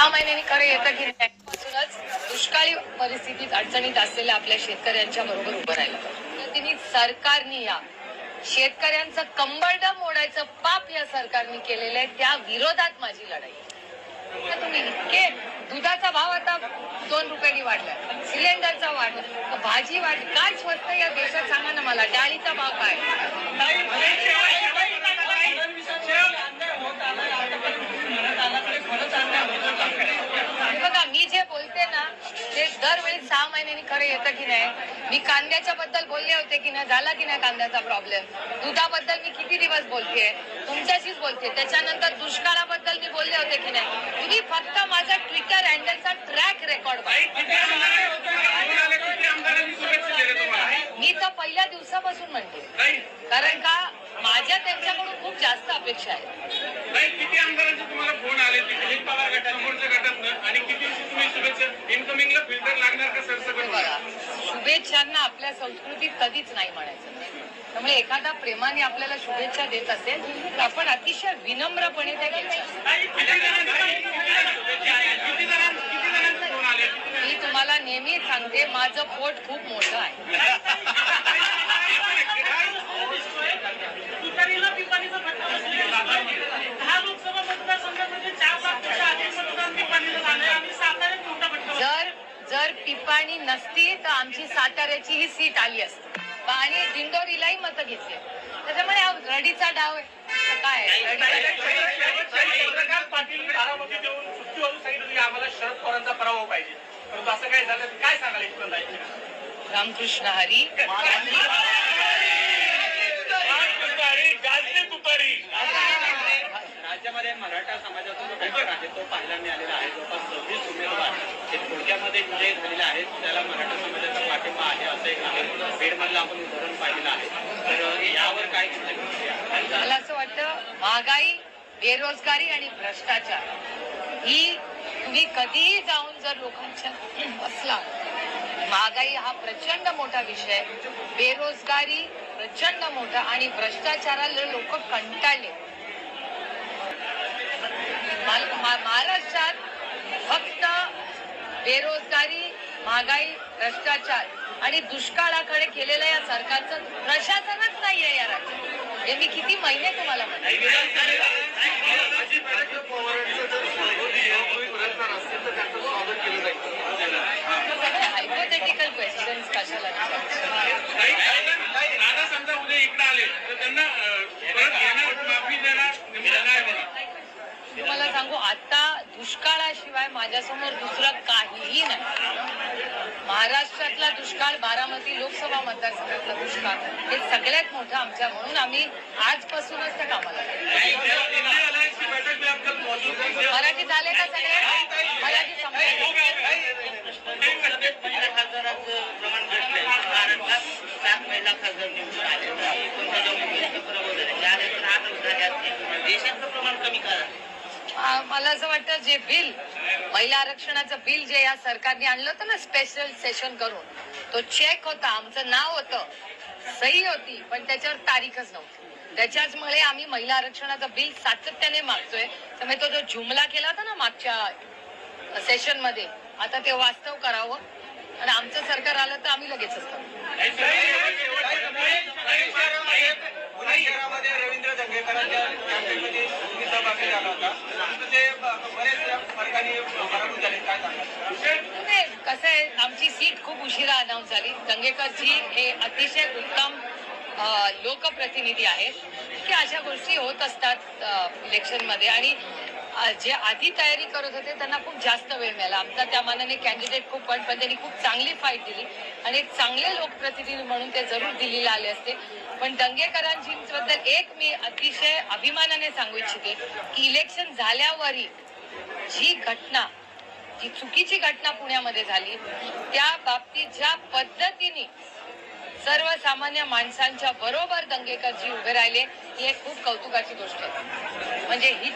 सहा खरं येतं की पासूनच दुष्काळी परिस्थितीत अडचणीत असलेल्या आपल्या शेतकऱ्यांच्या बरोबर उभं राहिलं. तिने सरकारने या शेतकऱ्यांचं कंबरड मोडायचं पाप या सरकारने केलेलं आहे त्या विरोधात माझी लढाई तुम्ही इतके दुधाचा भाव आता दोन रुपयांनी वाढलाय सिलेंडरचा वाढला भाजी वाढ काय स्वस्त या देशात सांगा ना मला डाळीचा भाव काय हे बघा मी जे बोलते ना ते दरवेळी सहा खरं येतं की नाही? मी कांद्याच्या बद्दल बोलले होते की नाही? झाला की नाही कांद्याचा प्रॉब्लेम दुधाबद्दल मी किती दिवस बोलतेय? तुमच्याशीच बोलते त्याच्यानंतर दुष्काळाबद्दल मी बोलले होते की नाही? तुम्ही फक्त माझा ट्विटर हँडलचा ट्रॅक रेकॉर्ड मी तर पहिल्या दिवसापासून म्हणते. कारण का माझ्या त्यांच्याकडून खूप जास्त अपेक्षा आहेत. किती आमदारांचे तुम्हाला फोन आले पवार गटात आणि किती तुम्ही शुभेच्छा शुभेच्छांना आपल्या संस्कृतीत कधीच नाही म्हणायचं. त्यामुळे एखादा प्रेमाने आपल्याला शुभेच्छा देत असेल तर आपण अतिशय विनम्रपणे त्या घ्यायच्या मी तुम्हाला नेहमी सांगते माझं पोट खूप मोठं आहे. पिपाणी नसती तर आमची साताऱ्याची ही सीट आली असती आणि दिंडोरीलाही मतं घेतली त्याच्यामुळे हा रडीचा डाव आहे काय आहे? रडीचा राज्यामध्ये मराठा समाजाचा जो घटक आहे तो पाहायला मिळालेला आहे. जवळपास सव्वीस उमेदवार हे थोडक्यामध्ये विजयी झालेले आहेत. त्याला मराठा समाजाचा पाठिंबा आहे असं एक आहे. बीडमधलं आपण उदाहरण पाहिलेलं आहे. तर यावर काय मला असं वाटतं महागाई बेरोजगारी आणि भ्रष्टाचार ही तुम्ही कधीही जाऊन जर लोकांच्या बसला महागाई हा प्रचंड मोठा विषय बेरोजगारी प्रचंड मोठा आणि भ्रष्टाचाराला लोक कंटाळले. महाराष्ट्रात फक्त बेरोजगारी महागाई भ्रष्टाचार आणि दुष्काळाकडे केलेलं या सरकारचं प्रशासनच नाहीये या राज्यात. हे मी किती महिने तुम्हाला हायपोथेटिकल क्वेश्चन्स कशाला? विचारायचे? आता दुष्काळाशिवाय माझ्यासमोर दुसरं काहीही नाही. महाराष्ट्रातला दुष्काळ बारामती लोकसभा मतदारसंघातला दुष्काळ हे सगळ्यात मोठं आमच्या म्हणून आम्ही आजपासूनच त्या कामाला मराठीत आले का सगळे? मराठी खासदारांचं प्रमाण घटलंय. महाराष्ट्रात सात महिला खासदार निवडून आले. देशाचं मला असं वाटतं जे बिल महिला आरक्षणाचं बिल जे या सरकारने आणलं होतं ना स्पेशल सेशन करून तो चेक होता आमचं नाव होतं सही होती पण त्याच्यावर तारीखच नव्हती. त्याच्याचमुळे आम्ही महिला आरक्षणाचं बिल सातत्याने मागतोय. त्यामुळे तो जो जुमला केला होता ना मागच्या सेशनमध्ये आता ते वास्तव करावं. आणि आमचं सरकार आलं तर आम्ही लगेच असतो रवींद्र झाला होता. ते बरेच फरकाने पराभूत झाले. काय कसं आहे आमची सीट खूप उशिरा अनाऊन्स झाली. दंगेकरजी हे अतिशय उत्तम लोकप्रतिनिधी आहेत. की अशा गोष्टी होत असतात इलेक्शनमध्ये आणि जे आधी तयारी करत होते त्यांना खूप जास्त वेळ मिळाला. आमचा त्या मानाने कॅन्डिडेट खूप पण पण त्यांनी खूप चांगली फाईट दिली. आणि एक चांगले लोकप्रतिनिधी म्हणून ते जरूर दिल्लीला आले असते. पण दंगेकरांबद्दल एक मी अतिशय अभिमानाने सांगू इच्छिते की इलेक्शन झाल्यावरही जी घटना जी चुकीची घटना पुण्यामध्ये झाली त्या बाबतीत ज्या पद्धतीने सर्वसामान्य माणसांच्या बरोबर दंगेकरजी उभे राहिले ही एक खूप कौतुकाची गोष्ट आहे. म्हणजे ही